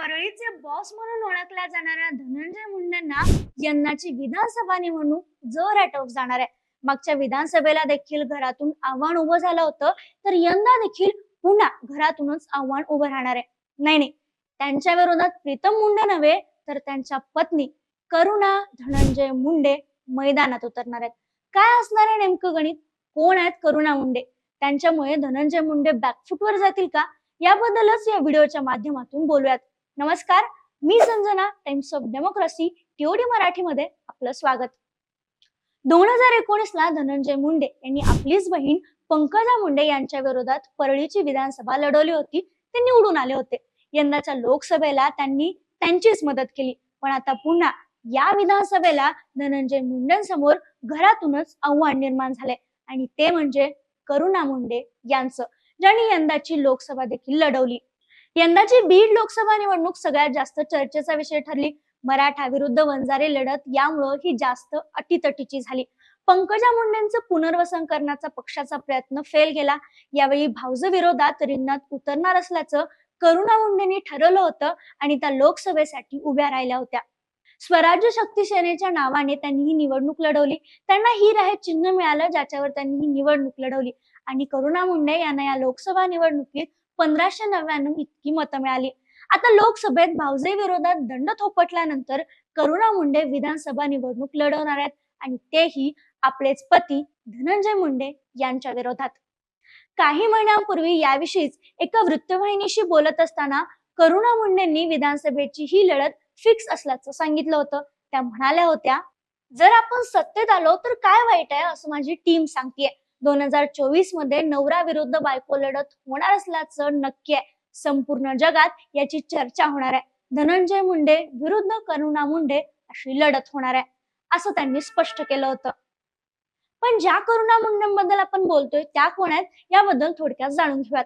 परळीचे boss म्हणून ओळखल्या जाणाऱ्या धनंजय मुंडेंना यंदाची विधानसभा निवडणूक जोराटोक जाणार आहे. मागच्या विधानसभेला देखील घरातून आव्हान उभं झालं होतं तर यंदा देखील पुन्हा घरातूनच आव्हान उभं राहणार आहे. नाही नाही. त्यांच्या विरोधात प्रीतम मुंडे नव्हे तर त्यांच्या पत्नी करुणा धनंजय मुंडे मैदानात उतरणार आहेत. काय असणार आहे नेमकं गणित? कोण आहेत करुणा मुंडे? त्यांच्यामुळे धनंजय मुंडे बॅकफुटवर जातील का? याबद्दलच या व्हिडिओच्या माध्यमातून बोलूयात. नमस्कार मी Sanjana times of democracy TOD मराठीमध्ये आपलं स्वागत. दोन हजार एकोणीस ला धनंजय मुंडे यांनी आपलीच बहीण पंकजा मुंडे यांच्या विरोधात परळीची विधानसभा लढवली होती. ते निवडून आले होते. यंदाच्या लोकसभेला त्यांनी त्यांचीच मदत केली. पण आता पुन्हा या विधानसभेला धनंजय मुंडेंसमोर घरातूनच आव्हान निर्माण झाले आणि ते म्हणजे करुणा मुंडे यांचं ज्यांनी यंदाची लोकसभा देखील लढवली. यंदाची बीड लोकसभा निवडणूक सगळ्यात जास्त चर्चेचा विषय ठरली. मराठा विरुद्ध वंजारे लढत यामुळं ही जास्त अटीतटीची झाली. पंकजा मुंडेंचं पुनर्वसन करण्याचा पक्षाचा प्रयत्न फेल गेला. यावेळी भाऊज विरोधात रिंगणात उतरणार असल्याचं करुणा मुंडेंनी ठरवलं होतं आणि त्या लोकसभेसाठी उभ्या राहिल्या होत्या. स्वराज्य शक्ती सेनेच्या नावाने त्यांनी ही निवडणूक लढवली. त्यांना ही राहे चिन्ह मिळालं ज्याच्यावर त्यांनी ही निवडणूक लढवली. आणि करुणा मुंडे यांना या लोकसभा निवडणुकीत पंधराशे नव्याण्णव इतकी मतं मिळाली. आता लोकसभेत भावजे विरोधात दंड थोपटल्यानंतर करुणा मुंडे विधानसभा निवडणूक लढवणार आहेत आणि तेही आपलेच पती धनंजय मुंडे यांच्या विरोधात. काही महिन्यांपूर्वी याविषयीच एका वृत्तवाहिनीशी बोलत असताना करुणा मुंडेंनी विधानसभेची ही लढत फिक्स असल्याचं सांगितलं होतं. त्या म्हणाल्या होत्या जर आपण सत्तेत आलो तर काय वाईट आहे असं माझी टीम सांगतेय. दोन हजार चोवीसमध्ये नवरा विरुद्ध बायको लढत होणार असल्याचं नक्की आहे. संपूर्ण जगात याची चर्चा होणार आहे. धनंजय मुंडे विरुद्ध करुणा मुंडे अशी लढत होणार आहे. असं त्यांनी स्पष्ट केलं होतं. पण ज्या करुणा मुंडेंबद्दल आपण बोलतोय त्या कोण आहेत याबद्दल थोडक्यात जाणून घेऊयात.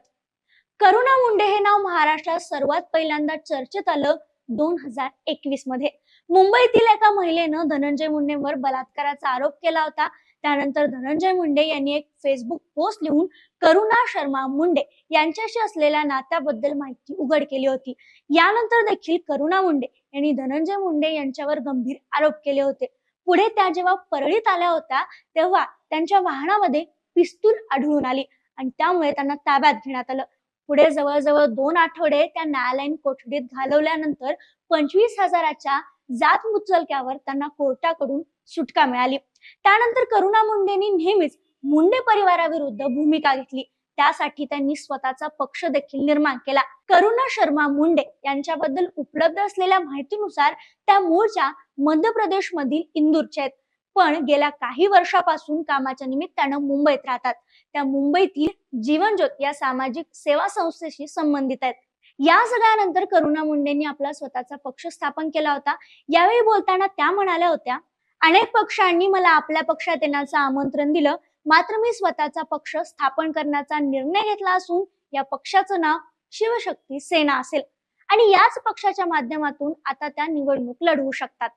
करुणा मुंडे हे नाव महाराष्ट्रात सर्वात पहिल्यांदा चर्चेत आलं दोन हजार एकवीसमध्ये मुंबईतील एका महिलेनं धनंजय मुंडेंवर बलात्काराचा आरोप केला होता. त्यानंतर धनंजय मुंडे यांनी एक फेसबुक पोस्ट लिहून करुणा शर्मा मुंडे यांच्याशी असलेल्या नात्याबद्दल माहिती उघड केली होती. यानंतर देखील करुणा मुंडे यांनी धनंजय मुंडे यांच्यावर गंभीर आरोप केले होते. पुढे त्या जेव्हा परळीत आल्या होत्या तेव्हा त्यांच्या वाहनामध्ये पिस्तूल आढळून आली आणि त्यामुळे त्यांना ताब्यात घेण्यात आलं. पुढे जवळजवळ दोन आठवडे त्या न्यायालयीन कोठडीत घालवल्यानंतर पंचवीस हजाराच्या जात मुचलक्यावर त्यांना कोर्टाकडून सुटका मिळाली. त्यानंतर करुणा मुंडेंनी नेहमीच मुंडे परिवाराविरुद्ध भूमिका घेतली. त्यासाठी त्यांनी स्वतःचा पक्ष देखील निर्माण केला. करुणा शर्मा मुंडे यांच्याबद्दल उपलब्ध असलेल्या माहितीनुसार त्या मूळच्या मध्य प्रदेश मधील इंदूरच्या आहेत. पण गेल्या काही वर्षापासून कामाच्या निमित्तानं मुंबईत राहतात. त्या मुंबईतील जीवनज्योत या सामाजिक सेवा संस्थेशी संबंधित आहेत. या सगळ्यानंतर करुणा मुंडेंनी आपला स्वतःचा पक्ष स्थापन केला होता. यावेळी बोलताना त्या म्हणाल्या होत्या अनेक पक्षांनी मला आपल्या पक्षात येण्याचं आमंत्रण दिलं. मात्र मी स्वतःचा पक्ष स्थापन करण्याचा निर्णय घेतला असून या पक्षाचं नाव शिवशक्ती सेना असेल. आणि याच पक्षाच्या माध्यमातून आता त्या निवडणूक लढवू शकतात.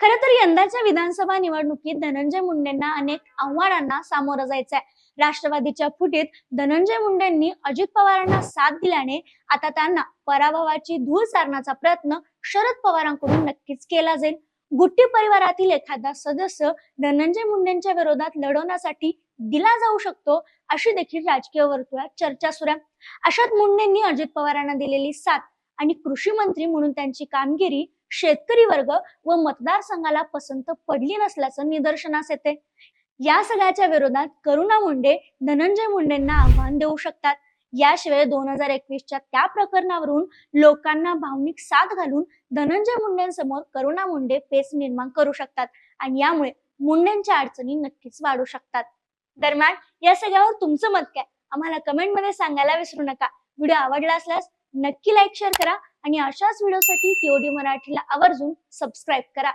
खरं तर यंदाच्या विधानसभा निवडणुकीत धनंजय मुंडेंना अनेक आव्हानांना सामोरं जायचंय. राष्ट्रवादीच्या फुटीत धनंजय मुंडेंनी अजित पवारांना साथ दिल्याने आता त्यांना पराभवाची धूळ सारण्याचा प्रयत्न शरद पवारांकडून नक्कीच केला जाईल. गुट्टी परिवारातील एखादा सदस्य धनंजय मुंडेंच्या विरोधात लढवण्यासाठी दिला जाऊ शकतो अशी देखील राजकीय वर्तुळात चर्चा सुरू आहे. अशात मुंडेंनी अजित पवारांना दिलेली साथ आणि कृषी मंत्री म्हणून त्यांची कामगिरी शेतकरी वर्ग व मतदारसंघाला पसंत पडली नसल्याचं निदर्शनास येते. या सगळ्याच्या विरोधात करुणा मुंडे धनंजय मुंडेंना आव्हान देऊ शकतात. याशिवाय दोन हजार एकवीसच्या त्या प्रकरणावरून लोकांना भावनिक साथ घालून धनंजय मुंडेंसमोर करुणा मुंडे पेच निर्माण करू शकतात आणि यामुळे मुंडेंच्या अडचणी नक्कीच वाढू शकतात. दरम्यान या सगळ्यावर तुमचं मत काय? आम्हाला कमेंटमध्ये सांगायला विसरू नका. व्हिडिओ आवडला असल्यास नक्की लाईक शेअर करा आणि अशाच व्हिडिओसाठी टीओडी मराठीला आवर्जून सबस्क्राईब करा.